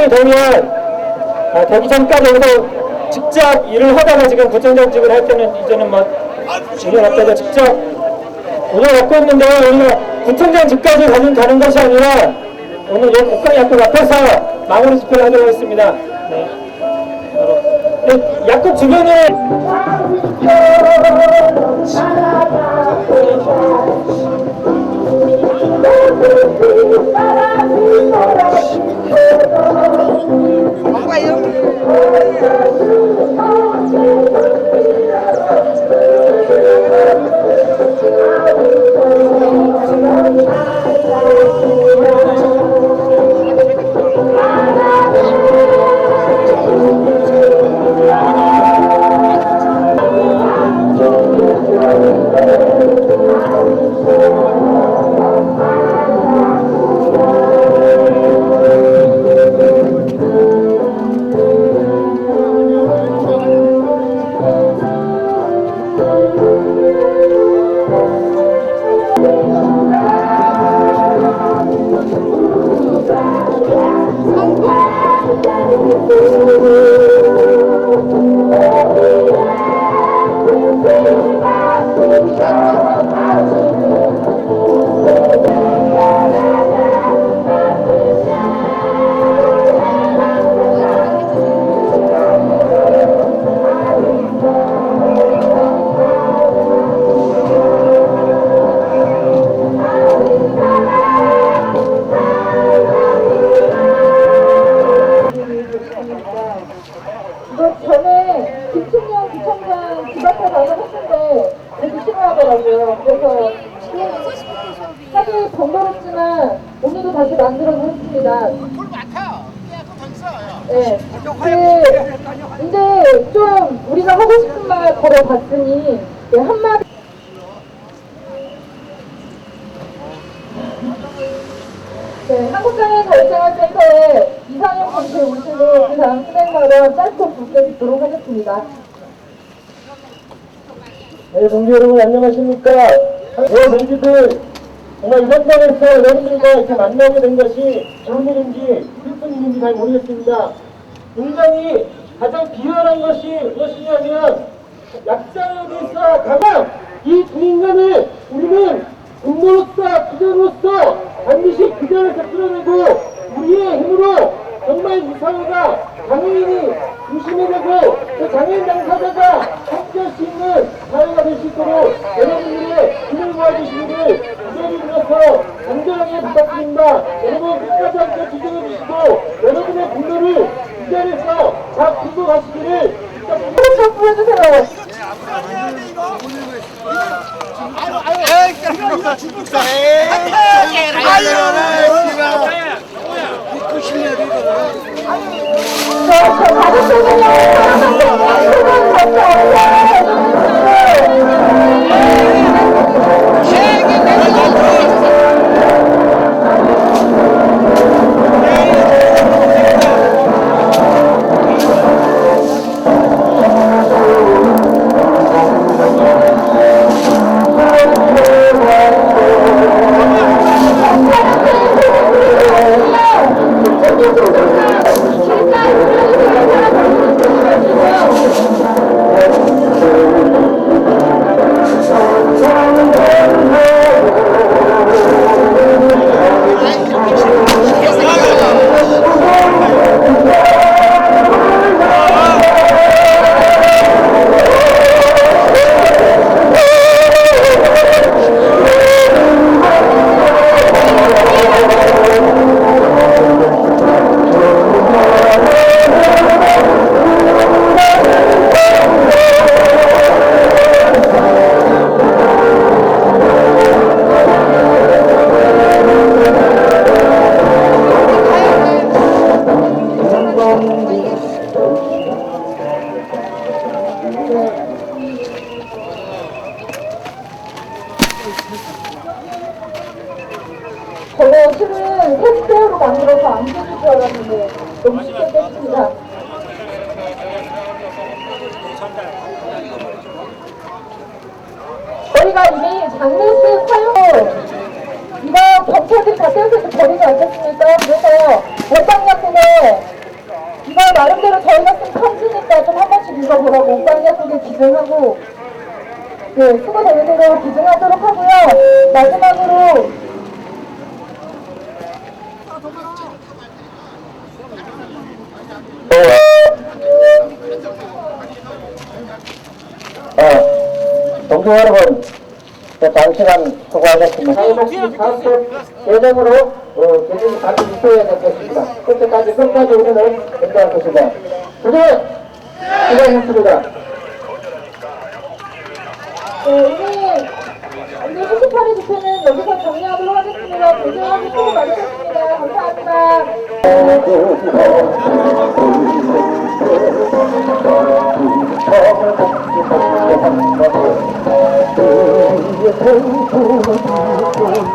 시간이 되면 아, 되기 전까지 여기서 직접 일을 하다가 지금 구청장직을 할 때는 이제는 뭐 일을 없다가 직접 오늘 갖고 있는데 우리가 구청장직까지 가는, 가는 것이 아니라 오늘 이 국가 약국 앞에서 마무리 집회를 하도록 하겠습니다. 네. 네, 약국 주변에 Senhor. 이거 전에 김충영 구청장 집 앞에 가서 했는데 되게 싫어하더라고요. 그래서 사실 번거롭지만 오늘도 다시 만들어서 했습니다. 돌 많다. 네. 그, 이제 좀 우리가 하고 싶은 말 걸어봤으니 네, 한마디 네, 한국장애인 자유생활센터의 이상형 선수 오시고 그 다음 수행마로 짧고 굵게 듣도록 하겠습니다. 네, 동지 여러분 안녕하십니까? 네, 동지들 정말 이 현장에서 여러분들과 이렇게 만나게 된 것이 좋은 일인지 슬픈 일인지 잘 모르겠습니다. 굉장히 가장 비열한 것이 무엇이냐면 약자에서 가장 이두 인간을 우리는 국모로서 기자로서 반드시 그 자리에서 끌어내고 우리의 힘으로 정말 이 사회가 장애인이 중심이 되고 그 장애인 당사자가 함께할 수 있는 사회가 될 수 있도록 여러분들의 힘을 모아주시기를 기자를 들어서 간절하게 부탁드립니다. 여러분 끝까지 함께 지지해 주시고 여러분의 분노를 이 자리에서 잘 풀고 가시기를 부탁드립니다. 이거 이거 중국사. 아유, 저거 실은 텍스트로 만들어서 안 되는 줄 알았는데 너무 쉽게 됐습니다. 저희가 이미 장례식 사용 이거 경찰들이 다 떼어서 버리지 않겠습니까? 그래서 원방약국에 나름대로 저희가 쓴 편지니까 좀 한 번씩 읽어보라고 깡 약속에 기증하고 네, 수고 되는 대로 기증하도록 하고요. 마지막으로 어, 동료 여러분, 저 장시간 수고하셨습니다. 예정으로 어, 같이 있어야 될 것입니다. 그때까지 끝까지 우리는 것입니다. 주제 수고하셨습니다. 네, 오늘 오늘 78회 집회는 여기서 정리하도록 하겠습니다. 고생하고 수고 많으셨습니다. 감사합니다. 어,